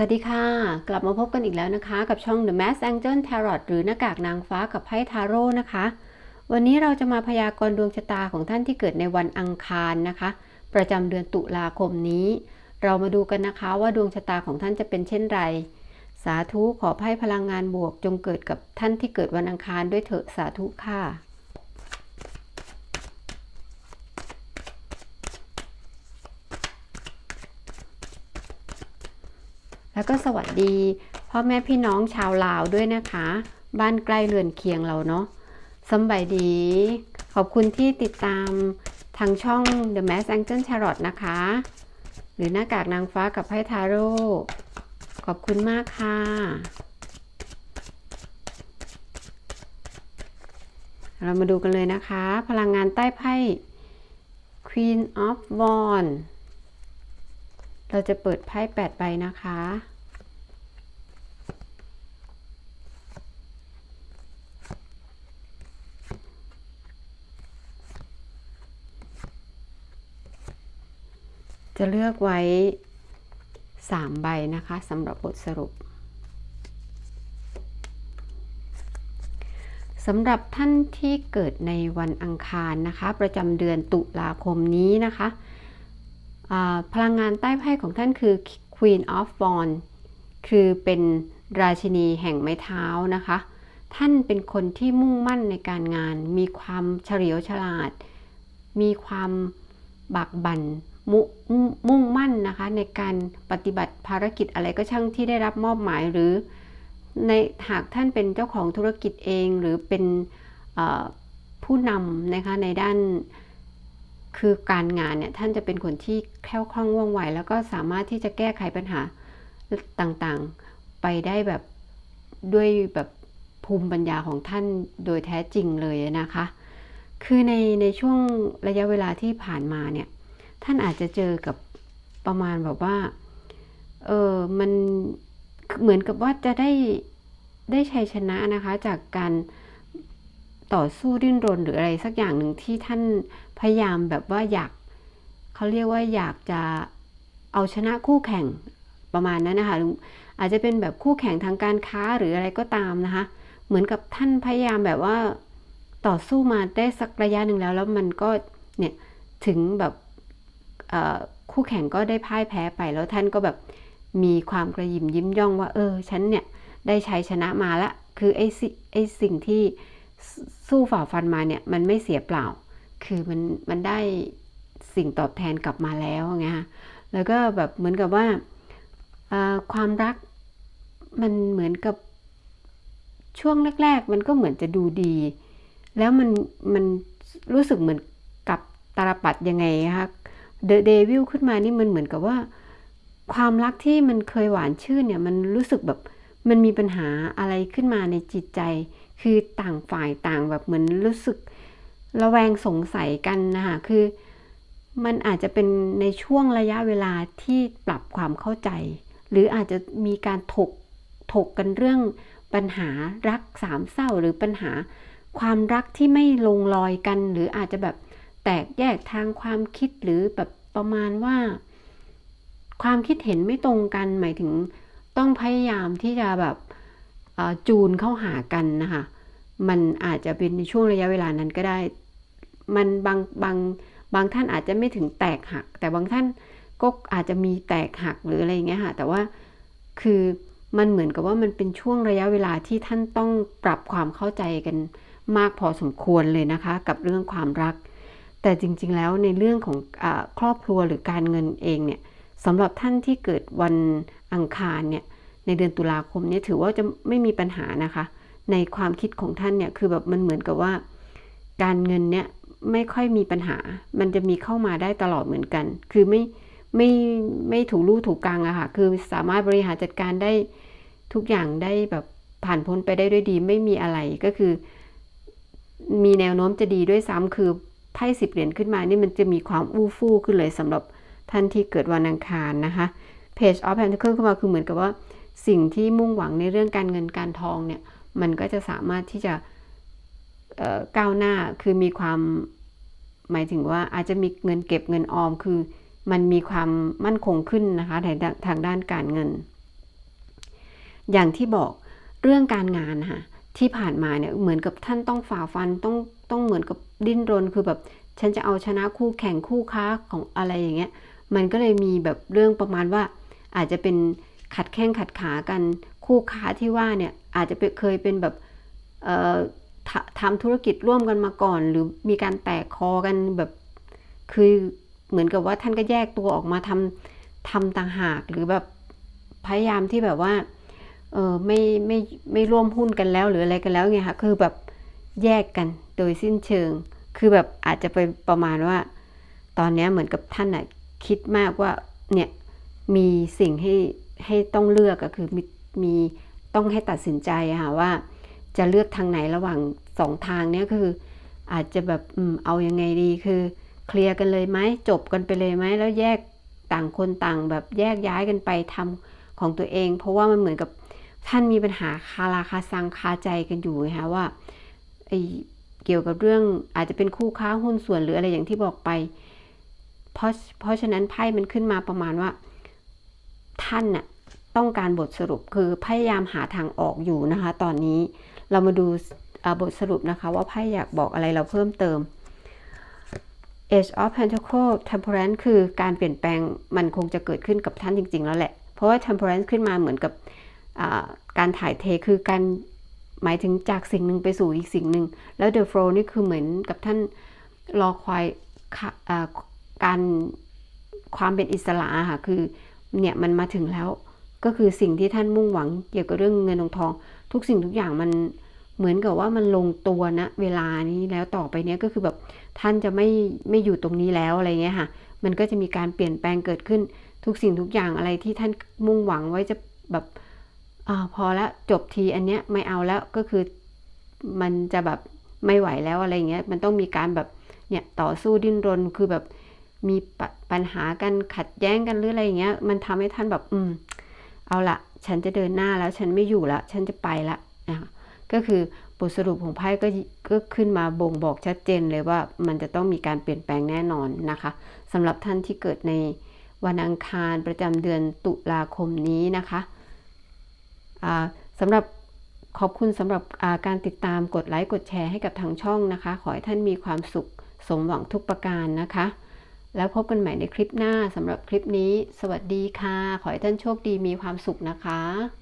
สวัสดีค่ะ กลับมาพบกันอีกแล้วนะคะ กับช่อง The Mass Angel Tarot หรือหน้ากากนางฟ้ากับไพ่ทาโร่นะคะ วันนี้เราจะมาพยากรณ์ดวงชะตาของท่านที่เกิดในวันอังคารนะคะ ประจำเดือนตุลาคมนี้ เรามาดูกันนะคะว่าดวงชะตาของท่านจะเป็นเช่นไร สาธุขอไพ่พลังงานบวกจงเกิดกับท่านที่เกิดวันอังคารด้วยเถอะสาธุค่ะ แล้วก็สวัสดีพ่อแม่พี่น้องชาวลาวด้วยนะคะ บ้านใกล้เรือนเคียงเราเนาะสบายดี ขอบคุณที่ติดตามทางช่อง The Mass Angel Tarot นะคะ หรือหน้ากากนางฟ้ากับไพ่ทาโร่ขอบคุณมากค่ะ เรามาดูกันเลยนะคะ พลังงานใต้ไพ่ Queen of Wands เราจะเปิดไพ่8ใบนะคะ จะเลือกไว้3ใบนะคะสำหรับบทสรุปสำหรับท่านที่เกิดในวันอังคารนะคะ ประจำเดือนตุลาคมนี้นะคะ พลังงานใต้ไพ่ของท่านคือ Queen of Wands คือเป็นราชินีแห่งไม้เท้านะคะ ท่านเป็นคนที่มุ่งมั่นในการงาน มีความเฉลียวฉลาด มีความบักบัน่นมมุ่งมั่นนะคะ ในการปฏิบัติภารกิจอะไรก็ช่างที่ได้รับมอบหมายหรือ ในหากท่านเป็นเจ้าของธุรกิจเองหรือเป็นผู้นำนะคะในด้าน คือการงานเนี่ยท่านจะเป็นคนที่แคล่วคล่องว่องไว แล้วก็สามารถที่จะแก้ไขปัญหาต่างๆ ไปได้แบบด้วยแบบภูมิปัญญาของท่านโดยแท้จริงเลยนะคะ คือในในช่วงระยะเวลาที่ผ่านมาเนี่ยท่านอาจจะเจอกับประมาณแบบว่าเออมันเหมือนกับว่าจะได้ได้ชัยชนะนะคะจากการ ต่อสู้ดิ้นรนหรืออะไรสักอย่างหนึ่งที่ท่านพยายามแบบว่าอยากเขาเรียกว่าอยากจะเอาชนะคู่แข่งประมาณนั้นนะคะอาจจะเป็นแบบคู่แข่งทางการค้าหรืออะไรก็ตามนะคะ เหมือนกับท่านพยายามแบบว่าต่อสู้มาได้สักระยะหนึ่งแล้ว แล้วมันก็เนี่ยถึงแบบคู่แข่งก็ได้พ่ายแพ้ไปแล้วท่านก็แบบมีความกระยิมยิ้มย่องว่า เออฉันเนี่ยได้ชัยชนะมาละ คือไอ้ไอ้สิ่งที่ สู้ฝ่าฟันมาเนี่ยมันไม่เสียเปล่า คือมันมันได้สิ่งตอบแทนกลับมาแล้วไงฮะแล้วก็แบบเหมือนกับว่าความรักมันเหมือนกับช่วงแรก ๆ มันก็เหมือนจะดูดี แล้วมันมันรู้สึกเหมือนกับตาลปัดยังไงคะเดอะเดวิลขึ้นมานี่มันเหมือนกับว่า ความรักที่มันเคยหวานชื่นเนี่ยมันรู้สึกแบบมันมีปัญหาอะไรขึ้นมาในจิตใจ คือต่างฝ่ายต่างแบบเหมือนรู้สึกระแวงสงสัยกันนะคะคือมันอาจจะเป็นในช่วงระยะเวลาที่ปรับความเข้าใจ หรืออาจจะมีการถกถกกันเรื่องปัญหารักสามเศร้าหรือปัญหาความรักที่ไม่ลงรอยกัน หรืออาจจะแบบแตกแยกทางความคิดหรือแบบประมาณว่า ความคิดเห็นไม่ตรงกันหมายถึงต้องพยายามที่จะแบบ จูนเข้าหากันนะคะมันอาจจะเป็นในช่วงระยะเวลานั้นก็ได้ มันบางบางบางท่านอาจจะไม่ถึงแตกหัก แต่บางท่านก็อาจจะมีแตกหักหรืออะไรเงี้ยค่ะ แต่ว่าคือมันเหมือนกับว่ามันเป็นช่วงระยะเวลาที่ท่านต้องปรับความเข้าใจกันมากพอสมควรเลยนะคะ กับเรื่องความรัก แต่จริง ๆ แล้วในเรื่องของอครอบครัวหรือการเงินเองเนี่ยสำหรับท่านที่เกิดวันอังคารเนี่ย ในเดือนตุลาคมนี้ถือว่าจะไม่มีปัญหานะคะ ในความคิดของท่านเนี่ยคือแบบมันเหมือนกับว่า การเงินเนี่ยไม่ค่อยมีปัญหา มันจะมีเข้ามาได้ตลอดเหมือนกัน คือไม่ไม่ไม่ถูกลู่ถูกกลางอะค่ะ คือสามารถบริหารจัดการได้ทุกอย่างได้แบบผ่านพ้นไปได้ด้วยดี ไม่มีอะไรก็คือ มีแนวโน้มจะดีด้วยซ้ำคือไพ่สิบเหรียญขึ้นมานี่มันจะมีความอู้ฟู่ขึ้นเลยสำหรับท่านที่เกิดวันอังคารนะคะ Page of Pentacles ขึ้นมาคือเหมือนกับว่า สิ่งที่มุ่งหวังในเรื่องการเงินการทองเนี่ยมันก็จะสามารถที่จะก้าวหน้าคือมีความหมายถึงว่าอาจจะมีเงินเก็บเงินออมคือมันมีความมั่นคงขึ้นนะคะทางด้านการเงิน อย่างที่บอกเรื่องการงานนะคะที่ผ่านมาเนี่ยเหมือนกับท่านต้องฝ่าฟันต้องต้องเหมือนกับดิ้นรนคือแบบฉันจะเอาชนะคู่แข่งคู่ค้าของอะไรอย่างเงี้ยมันก็เลยมีแบบเรื่องประมาณว่าอาจจะเป็น ขัดแข้งขัดขากัน คู่ค้าที่ว่าเนี่ยอาจจะเคยเป็นแบบทำทำธุรกิจร่วมกันมาก่อน หรือมีการแตกคอกันแบบคือเหมือนกับว่าท่านก็แยกตัวออกมาทำทำต่างหากหรือแบบพยายามที่แบบว่าเออไม่ไม่ไม่ร่วมหุ้นกันแล้วหรืออะไรกันแล้วไงคะคือแบบแยกกันโดยสิ้นเชิง คือแบบอาจจะไปประมาณว่า ตอนนี้เหมือนกับท่านอะคิดมากว่าเนี่ยมีสิ่งให้ ให้ต้องเลือกก็คือมีมีต้องให้ตัดสินใจค่ะว่า จะเลือกทางไหนระหว่างสองทางเนี้ยคือ อาจจะแบบอืมเอายังไงดีคือ เคลียร์กันเลยไหมจบกันไปเลยไหมแล้วแยกต่างคนต่างแบบแยกย้ายกันไปทำของตัวเอง เพราะว่ามันเหมือนกับท่านมีปัญหาคาราคาซังคาใจกันอยู่ไงคะว่าไอเกี่ยวกับเรื่องอาจจะเป็นคู่ค้าหุ้นส่วนหรืออะไรอย่างที่บอกไป เพราะเพราะฉะนั้นไพ่มันขึ้นมาประมาณว่า ท่านน่ะต้องการบทสรุปคือพยายามหาทางออกอยู่นะคะ ตอนนี้เรามาดูบทสรุปนะคะว่าไพ่อยากบอกอะไรเราเพิ่มเติม Age of Pentacle Temperance คือการเปลี่ยนแปลงมันคงจะเกิดขึ้นกับท่านจริง ๆ แล้วแหละ เพราะว่า Temperance ขึ้นมาเหมือนกับการถ่ายเทคือการหมายถึงจากสิ่งหนึ่งไปสู่อีกสิ่งหนึ่ง แล้ว The Flow นี่คือเหมือนกับท่านรอคอยอการความเป็นอิสระอะค่ะคือ เนี่ยมันมาถึงแล้ว ก็คือสิ่งที่ท่านมุ่งหวังเกี่ยวกับเรื่องเงินทองทอง ทุกสิ่งทุกอย่างมันเหมือนกับว่ามันลงตัวนะเวลานี้แล้วต่อไปเนี้ยก็คือแบบท่านจะไม่ไม่อยู่ตรงนี้แล้วอะไรเงี้ยค่ะ มันก็จะมีการเปลี่ยนแปลงเกิดขึ้นทุกสิ่งทุกอย่างอะไรที่ท่านมุ่งหวังไว้จะแบบอาพอละจบทีอันเนี้ยไม่เอาแล้วก็คือมันจะแบบไม่ไหวแล้วอะไรเงี้ยมันต้องมีการแบบเนี่ยต่อสู้ดิ้นรนคือแบบ มีปปัญหากันขัดแย้งกันหรืออะไรอย่างเงี้ย มันทำให้ท่านแบบอืม เอาละฉันจะเดินหน้าแล้วฉันไม่อยู่ละฉันจะไปละนะคะก็คือบทสรุปของไพ่ก็ก็ขึ้นมาบ่งบอกชัดเจนเลยว่ามันจะต้องมีการเปลี่ยนแปลงแน่นอนนะคะสำหรับท่านที่เกิดในวันอังคารประจำเดือนตุลาคมนี้นะคะอ่าสำหรับขอบคุณสำหรับาการติดตามกดไลค์กดแชร์ให้กับทางช่องนะคะ ขอให้ท่านมีความสุขสมหวังทุกประการนะคะ แล้วพบกันใหม่ในคลิปหน้าสำหรับคลิปนี้ สวัสดีค่ะ ขอให้ท่านโชคดีมีความสุขนะคะ